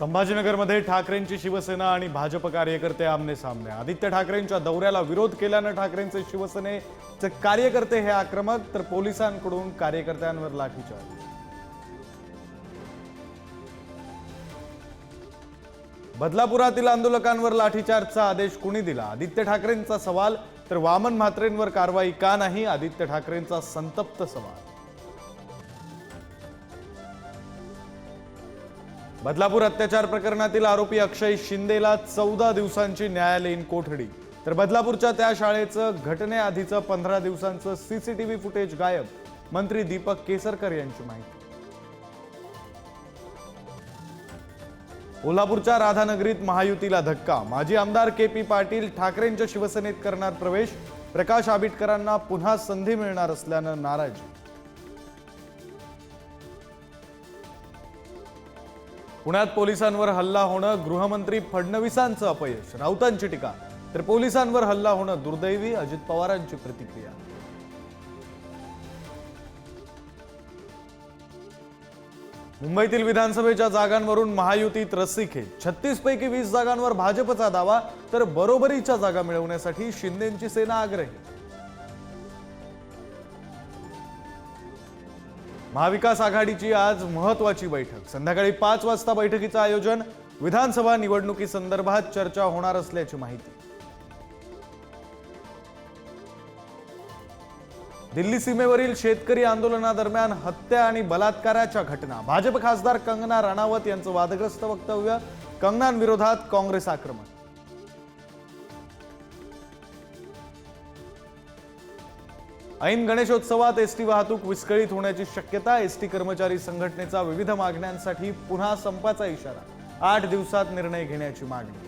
संभाजीनगरमध्ये ठाकरेंची शिवसेना आणि भाजप कार्यकर्ते आमने सामने. आदित्य ठाकरेंच्या दौऱ्याला विरोध केल्यानं ठाकरेंचे शिवसेनेचे कार्यकर्ते हे आक्रमक तर पोलिसांकडून कार्यकर्त्यांवर लाठीचार्ज. बदलापुरातील आंदोलकांवर लाठीचार्जचा आदेश कुणी दिला? आदित्य ठाकरेंचा सवाल तर वामन म्हात्रेंवर कारवाई का नाही? आदित्य ठाकरेंचा संतप्त सवाल. बदलापूर अत्याचार प्रकरणातील आरोपी अक्षय शिंदेला चौदा दिवसांची न्यायालयीन कोठडी. तर बदलापूरच्या त्या शाळेचं घटनेआधीचं पंधरा दिवसांचं सीसीटीव्ही फुटेज गायब. मंत्री दीपक केसरकर यांची माहिती. कोल्हापूरच्या राधानगरीत महायुतीला धक्का. माजी आमदार के पी पाटील ठाकरेंच्या शिवसेनेत करणार प्रवेश. प्रकाश आबिटकरांना पुन्हा संधी मिळणार असल्यानं नाराजी. पुण्यात पोलिसांवर हल्ला होणं गृहमंत्री फडणवीसांचं अपयश राऊतांची टीका. तर पोलिसांवर हल्ला होणं दुर्दैवी अजित पवारांची प्रतिक्रिया. मुंबईतील विधानसभेच्या जागांवरून महायुतीत रस्सीखेच छत्तीस पैकी वीस जागांवर भाजपचा दावा तर बरोबरीच्या जागा मिळवण्यासाठी शिंदेची सेना आग्रही. महाविकास आघाडीची आज महत्वाची बैठक. संध्याकाळी पाच वाजता बैठकीचं आयोजन. विधानसभा निवडणुकीसंदर्भात चर्चा होणार असल्याची माहिती. दिल्ली सीमेवरील शेतकरी आंदोलनादरम्यान हत्या आणि बलात्काराच्या घटना. भाजप खासदार कंगना राणावत यांचं वादग्रस्त वक्तव्य. कंगनांविरोधात काँग्रेस आक्रमण. ऐन गणेशोत्सवात एस टी वाहतूक विस्कळीत होण्याची शक्यता एस टी कर्मचारी संघटनेचा विविध मागण्यांसाठी पुन्हा संपाचा इशारा. आठ दिवसात निर्णय घेण्याची मागणी.